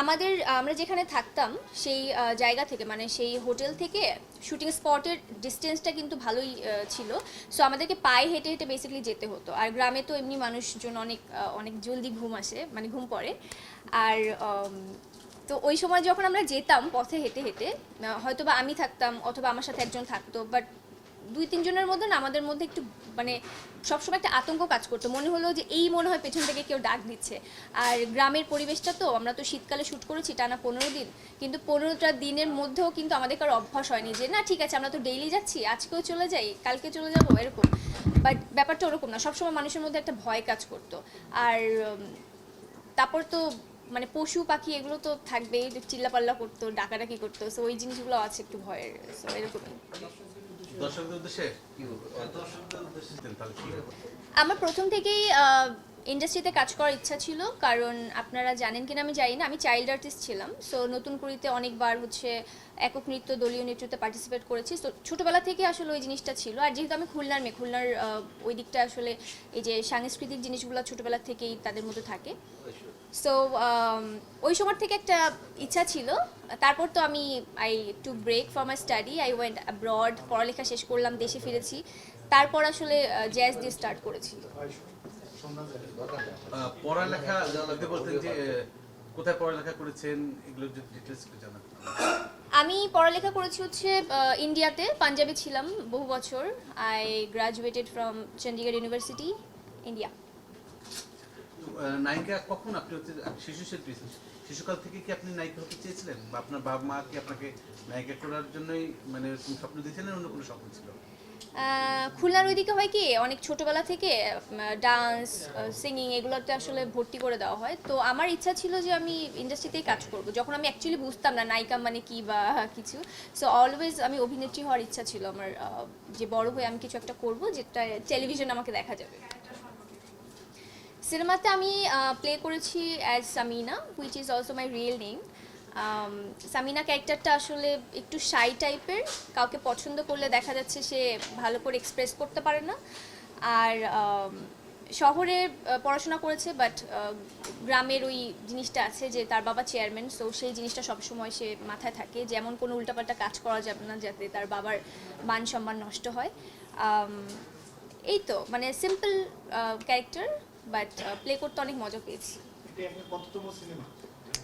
আমাদের, আমরা যেখানে থাকতাম, সেই জায়গা থেকে মানে সেই হোটেল থেকে শুটিং স্পটের ডিস্টেন্সটা কিন্তু ভালোই ছিল। সো আমাদেরকে পায়ে হেঁটে হেঁটে বেসিক্যালি যেতে হতো। আর গ্রামে তো এমনি মানুষজন অনেক অনেক জলদি ঘুম আসে মানে ঘুম পড়ে। আর তো ওই সময় যখন আমরা যেতাম পথে হেঁটে হেঁটে হয়তো বা আমি থাকতাম অথবা আমার সাথে একজন থাকতো বাট দুই তিনজনের মধ্যে না আমাদের মধ্যে একটু মানে সবসময় একটা আতঙ্ক কাজ করতো। মনে হলো যে এই মনে হয় পেছন থেকে কেউ ডাক দিচ্ছে। আর গ্রামের পরিবেশটা তো, আমরা তো শীতকালে শ্যুট করেছি টানা পনেরো দিন। কিন্তু পনেরোটা দিনের মধ্যেও কিন্তু আমাদের কারও অভ্যাস হয়নি যে, না, ঠিক আছে, আমরা তো ডেইলি যাচ্ছি, আজকেও চলে যাই, কালকে চলে যাব, এরকম। বাট ব্যাপারটা ওরকম না। সবসময় মানুষের মধ্যে একটা ভয় কাজ করতো। আর তারপর তো মানে পশু, পাখি এগুলো তো থাকবেই। চিল্লাপাল্লা করতো, ডাকাডাকি করতো। সো ওই জিনিসগুলো আছে একটু ভয়ের। সো এরকমই। দর্শকদের উদ্দেশ্যে আমার প্রথম থেকেই ইন্ডাস্ট্রিতে কাজ করার ইচ্ছা ছিল, কারণ আপনারা জানেন কিনা আমি জানি না, আমি চাইল্ড আর্টিস্ট ছিলাম সো নতুন কুড়িতে অনেকবার হচ্ছে একক নৃত্য, দলীয় নৃত্যতে পার্টিসিপেট করেছি তো ছোটোবেলা থেকে আসলে ওই জিনিসটা ছিল, আর যেহেতু আমি খুলনার মেয়ে, খুলনার ওই দিকটা আসলে এই যে সাংস্কৃতিক জিনিসগুলো ছোটোবেলা থেকেই তাদের মধ্যে থাকে সো ওই সময় থেকে একটা ইচ্ছা ছিল, তারপর তো আমি I took break for my study I went abroad পড়ালেখা শেষ করলাম, দেশে ফিরেছি তারপর আসলে জ্যাজ দিয়ে স্টার্ট করেছি। পড়ালেখা বলতেন যে কোথায় পড়ালেখা করেছেন? এগুলো যদি ডিটেলস একটু আমি পড়ালেখা করেছি হচ্ছে ইন্ডিয়াতে। পাঞ্জাবে ছিলাম বহু বছর। I graduated from Chandigarh university India নায়িকা কখন? আপনি হচ্ছে শিশু শিল্পী। শিশুকাল থেকে কি আপনি নায়িকা হতে চেয়েছিলেন? বা আপনার বাবা মা কি আপনাকে নায়িকা করার জন্যই মানে স্বপ্ন দিয়েছিলেন? অন্য কোনো স্বপ্ন ছিল? খুলনার ওইদিকে হয় কি, অনেক ছোটবেলা থেকে ডান্স সিঙ্গিং এগুলোতে আসলে ভর্তি করে দেওয়া হয়। তো আমার ইচ্ছা ছিল যে আমি ইন্ডাস্ট্রিতেই কাজ করব। যখন আমি অ্যাকচুয়ালি বুঝতাম না নায়িকা মানে কি বা কিছু। সো অলওয়েজ আমি অভিনেত্রী হওয়ার ইচ্ছা ছিল আমার যে বড় হয়ে আমি কিছু একটা করব যেটা টেলিভিশন আমাকে দেখা যাবে। সিনেমাতে আমি প্লে করেছি as Samina which is also my real name Samina ক্যারেক্টারটা আসলে একটু শাই টাইপের কাউকে পছন্দ করলে দেখা যাচ্ছে সে ভালো করে এক্সপ্রেস করতে পারে না। আর শহরে পড়াশোনা করেছে বাট গ্রামের ওই জিনিসটা আছে যে তার বাবা চেয়ারম্যান সো সেই জিনিসটা সবসময় সে মাথায় থাকে। যেমন কোনো উল্টাপাল্টা কাজ করা যাবে না, যাতে তার বাবার মান সম্মান নষ্ট হয়। এই তো মানে সিম্পল ক্যারেক্টার বাট প্লে করতে অনেক মজা পেয়েছি।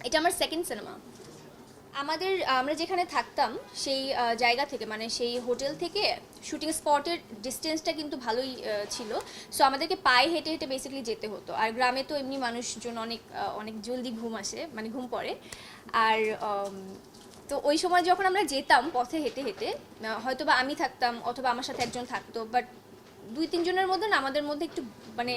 এটা আমার সেকেন্ড সিনেমা আমাদের আমরা যেখানে থাকতাম, সেই জায়গা থেকে মানে সেই হোটেল থেকে শুটিং স্পটের ডিস্টেন্সটা কিন্তু ভালোই ছিল। সো আমাদেরকে পায়ে হেঁটে হেঁটে বেসিক্যালি যেতে হতো। আর গ্রামে তো এমনি মানুষজন অনেক অনেক জলদি ঘুম আসে মানে ঘুম পড়ে। আর তো ওই সময় যখন আমরা যেতাম পথে হেঁটে হেঁটে হয়তো বা আমি থাকতাম অথবা আমার সাথে একজন থাকতো বাট দুই, তিনজনের মধ্যে না আমাদের মধ্যে একটু মানে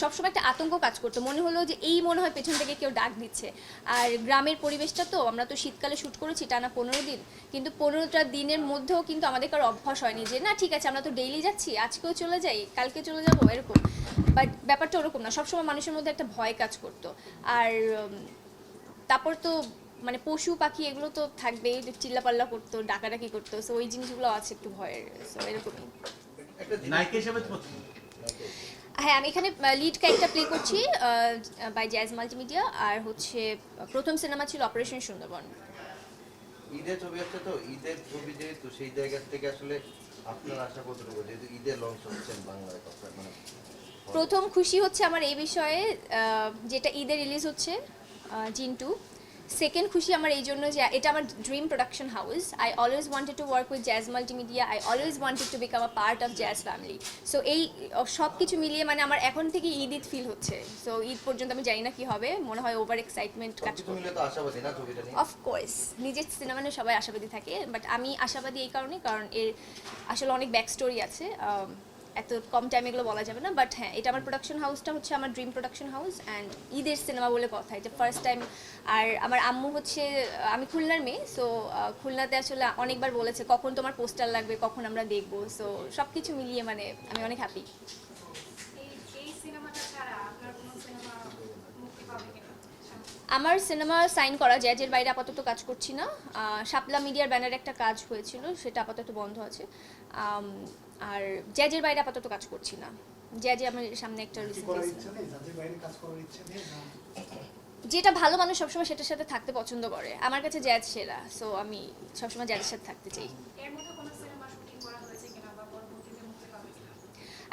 সবসময় একটা আতঙ্ক কাজ করতো। মনে হলো যে এই মনে হয় পেছন থেকে কেউ ডাক দিচ্ছে। আর গ্রামের পরিবেশটা তো, আমরা তো শীতকালে শ্যুট করেছি টানা পনেরো দিন। কিন্তু পনেরোটা দিনের মধ্যেও কিন্তু আমাদের কারও অভ্যাস হয়নি যে, না, ঠিক আছে, আমরা তো ডেইলি যাচ্ছি, আজকেও চলে যাই, কালকে চলে যাব, এরকম। বাট ব্যাপারটা ওরকম না, সবসময় মানুষের মধ্যে একটা ভয় কাজ করতো। আর তারপর তো মানে পশু, পাখি এগুলো তো থাকবেই, চিল্লাপাল্লা করতো, ডাকাডাকি করতো। সো ওই জিনিসগুলো আছে একটু ভয়ের সো এরকমই। নায়িকা হিসেবে হ্যাঁ আমি এখানে লিড ক্যারেক্টার প্লে করছি বাই জ্যাজ মাল্টিমিডিয়া আর হচ্ছে প্রথম সিনেমা ছিল অপারেশন সুন্দরবন। ঈদের ছবি আসছে তো ঈদের ছবি যেহেতু সেই জায়গা থেকে আসলে আপনার আশা কতটুকু? যেহেতু ঈদের লঞ্চ হচ্ছেন বাংলায় মানে প্রথম খুশি হচ্ছে আমার এই বিষয়ে যেটা ঈদে রিলিজ হচ্ছে জিন্টু। সেকেন্ড খুশি আমার এই জন্য যে এটা আমার dream production house I always wanted to work with Jazz Multimedia I always wanted to become a part of Jazz family so এই সব কিছু মিলিয়ে মানে আমার এখন থেকে ঈদ ঈদ ফিল হচ্ছে। সো ঈদ পর্যন্ত আমি জানি না কি হবে। মনে হয় ওভার এক্সাইটমেন্ট কাজ অফকোর্স নিজের সিনেমা নিয়ে সবাই আশাবাদী থাকে বাট আমি আশাবাদী এই কারণে কারণ এর আসলে অনেক ব্যাক স্টোরি আছে um, এত কম টাইম এগুলো বলা যাবে না বাট হ্যাঁ এটা আমার প্রোডাকশন হাউসটা হচ্ছে আমার ড্রিম প্রোডাকশন হাউস অ্যান্ড ঈদের সিনেমা বলে কথা, এটা ফার্স্ট টাইম আর আমার আম্মু হচ্ছে, আমি খুলনার মেয়ে সো খুলনাতে আসলে অনেকবার বলেছে কখন তোমার পোস্টার লাগবে, কখন আমরা দেখব সো সব কিছু মিলিয়ে মানে আমি অনেক হ্যাপি আমার সিনেমা সাইন করা জ্যাজের বাইরে আপাতত কাজ করছি না। শাপলা মিডিয়ার ব্যানারে একটা কাজ হয়েছিল সেটা আপাতত বন্ধ আছে। আর জ্যাজের বাইরে আপাতত কাজ করছি না। জ্যাজে আমার সামনে একটা যেটা ভালো মানুষ সবসময় সেটার সাথে থাকতে পছন্দ করে। আমার কাছে জ্যাজ সেরা সো আমি সবসময় জ্যাজের সাথে থাকতে চাই।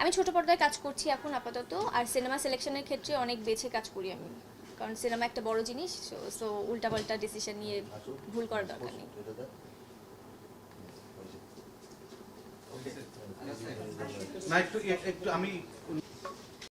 আমি ছোট পর্দায় কাজ করছি এখন আপাতত আর সিনেমা সিলেকশনের ক্ষেত্রে অনেক বেছে কাজ করি আমি। কারণ সিনেমা একটা বড় জিনিস সো উল্টা পাল্টা ডিসিশন নিয়ে ভুল করার দরকার নেই। না, একটু একটু, আমি